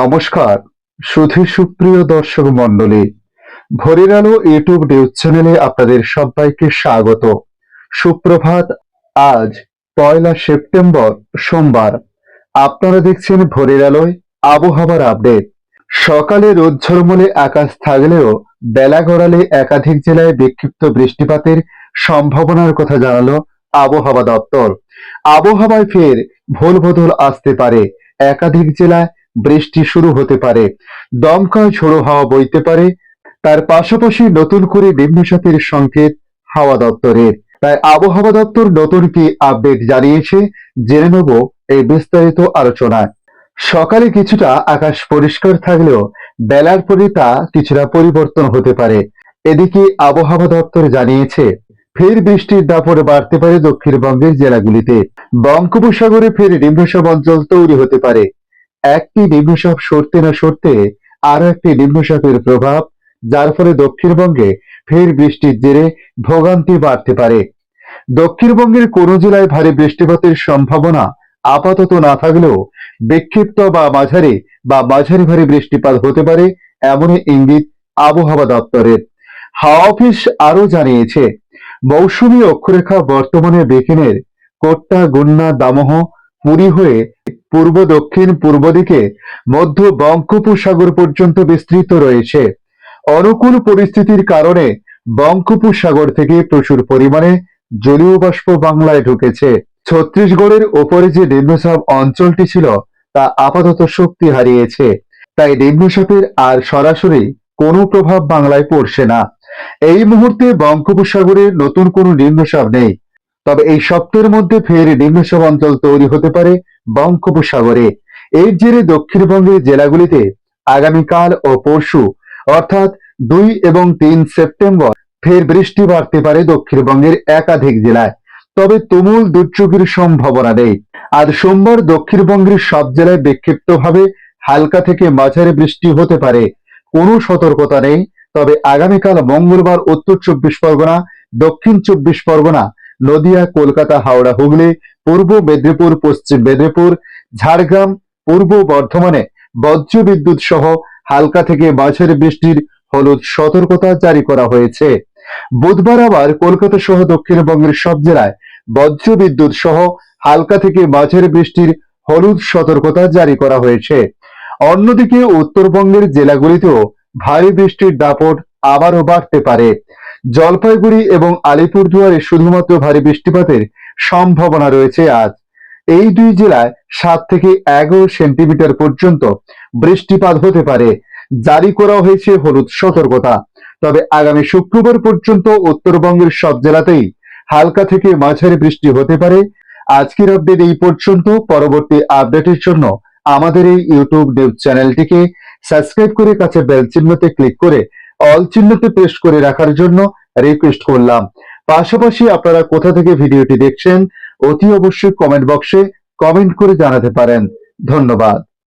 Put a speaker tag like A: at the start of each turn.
A: নমস্কার সুধী সুপ্রিয় দর্শক মন্ডলী ভোরের আলো ইউটিউব নিউজ চ্যানেলে আপনাদের সবাইকে স্বাগত সুপ্রভাত আজ পয়লা সেপ্টেম্বর সোমবার আপনারা দেখছেন ভরের আলোয় আবহাওয়ার আপডেট সকালে রোদ ঝরমলে আকাশ থাকলেও বেলা গড়ালে একাধিক জেলায় বিক্ষিপ্ত বৃষ্টিপাতের সম্ভাবনার কথা জানালো আবহাওয়া দপ্তর আবহাওয়ায় ফের ভোল বদল আসতে পারে একাধিক জেলায় বৃষ্টি শুরু হতে পারে দমকা ঝোড়ো হাওয়া বইতে পারে তার পাশাপাশি নতুন করে নিম্নচাপের সংকেত হাওয়া দপ্তরের তাই আবহাওয়া দপ্তর নতুন কি আপডেট জানিয়েছে জেনে নেব এই বিস্তারিত আলোচনায় সকালে কিছুটা আকাশ পরিষ্কার থাকলেও বেলার পরে তা কিছুটা পরিবর্তন হতে পারে এদিকে আবহাওয়া দপ্তর জানিয়েছে ফের বৃষ্টির দাপট বাড়তে পারে দক্ষিণবঙ্গের জেলাগুলিতে বঙ্গোপসাগরে ফের নিম্নসব অঞ্চল তৈরি হতে পারে একটি নিম্নচাপ সরতে না সরতে আরো একটি নিম্নচাপের প্রভাব যার ফলে দক্ষিণবঙ্গে ফের বৃষ্টির জেরে ভোগান্তি বাড়তে পারে দক্ষিণবঙ্গের কোন জেলায় ভারী বৃষ্টিপাতের সম্ভাবনা আপাতত না থাকলেও বিক্ষিপ্ত বা মাঝারি বা মাঝারি ভারী বৃষ্টিপাত হতে পারে এমন ইঙ্গিত আবহাওয়া দপ্তরের হাওয়া অফিস আরও জানিয়েছে মৌসুমী অক্ষরেখা বর্তমানে বেকিনের কোট্টা গুন্না দামহ পুরী হয়ে পূর্ব দক্ষিণ পূর্ব দিকে মধ্য বঙ্গোপসাগর পর্যন্ত বিস্তৃত রয়েছে অনুকূল পরিস্থিতির কারণে বঙ্গোপসাগর থেকে প্রচুর পরিমাণে জলীয় বাষ্প বাংলায় ঢুকেছে ছত্তিশগড়ের ওপরে যে নিম্নচাপ অঞ্চলটি ছিল তা আপাতত শক্তি হারিয়েছে তাই নিম্নচাপের আর সরাসরি কোনো প্রভাব বাংলায় পড়ছে না এই মুহূর্তে বঙ্গোপসাগরে নতুন কোনো নিম্নচাপ নেই তবে এই শক্তির মধ্যে ফের নিম্নসব অঞ্চল তৈরি হতে পারে বঙ্গোপসাগরে এর জেরে দক্ষিণবঙ্গের জেলাগুলিতে আগামীকাল ও পরশু অর্থাৎ দুই এবং তিন সেপ্টেম্বর ফের বৃষ্টি বাড়তে পারে দক্ষিণবঙ্গের একাধিক জেলায় তবে তুমুল দুর্যোগের সম্ভাবনা নেই আজ সোমবার দক্ষিণবঙ্গের সব জেলায় বিক্ষিপ্তভাবে হালকা থেকে মাঝারি বৃষ্টি হতে পারে কোনো সতর্কতা নেই তবে আগামীকাল মঙ্গলবার উত্তর চব্বিশ পরগনা দক্ষিণ চব্বিশ পরগনা নদিয়া কলকাতা হাওড়া হুগলি পূর্ব মেদিনীপুর পশ্চিম মেদিনীপুর ঝাড়গ্রাম পূর্ব বর্ধমানে বিদ্যুৎ সহ হালকা থেকে মাঝের বৃষ্টির হলুদ সতর্কতা জারি করা হয়েছে বুধবার আবার কলকাতা সহ দক্ষিণবঙ্গের সব জেলায় বিদ্যুৎ সহ হালকা থেকে মাঝের বৃষ্টির হলুদ সতর্কতা জারি করা হয়েছে অন্যদিকে উত্তরবঙ্গের জেলাগুলিতেও ভারী বৃষ্টির দাপট আবারও বাড়তে পারে জলপাইগুড়ি এবং আলিপুরদুয়ারে শুধুমাত্র ভারী বৃষ্টিপাতের সম্ভাবনা রয়েছে আজ এই দুই জেলায় সাত থেকে এগারো সেন্টিমিটার পর্যন্ত বৃষ্টিপাত হতে পারে জারি করা হয়েছে হলুদ সতর্কতা তবে আগামী শুক্রবার পর্যন্ত উত্তরবঙ্গের সব জেলাতেই হালকা থেকে মাঝারি বৃষ্টি হতে পারে আজকের আপডেট এই পর্যন্ত পরবর্তী আপডেটের জন্য আমাদের এই ইউটিউব নিউজ চ্যানেলটিকে সাবস্ক্রাইব করে কাছে বেল চিহ্নতে ক্লিক করে অল চিহ্নতে করে রাখার জন্য রিকোয়েস্ট করলাম পাশাপাশি আপনারা কোথা থেকে ভিডিওটি দেখছেন অতি অবশ্যই কমেন্ট বক্সে কমেন্ট করে জানাতে পারেন ধন্যবাদ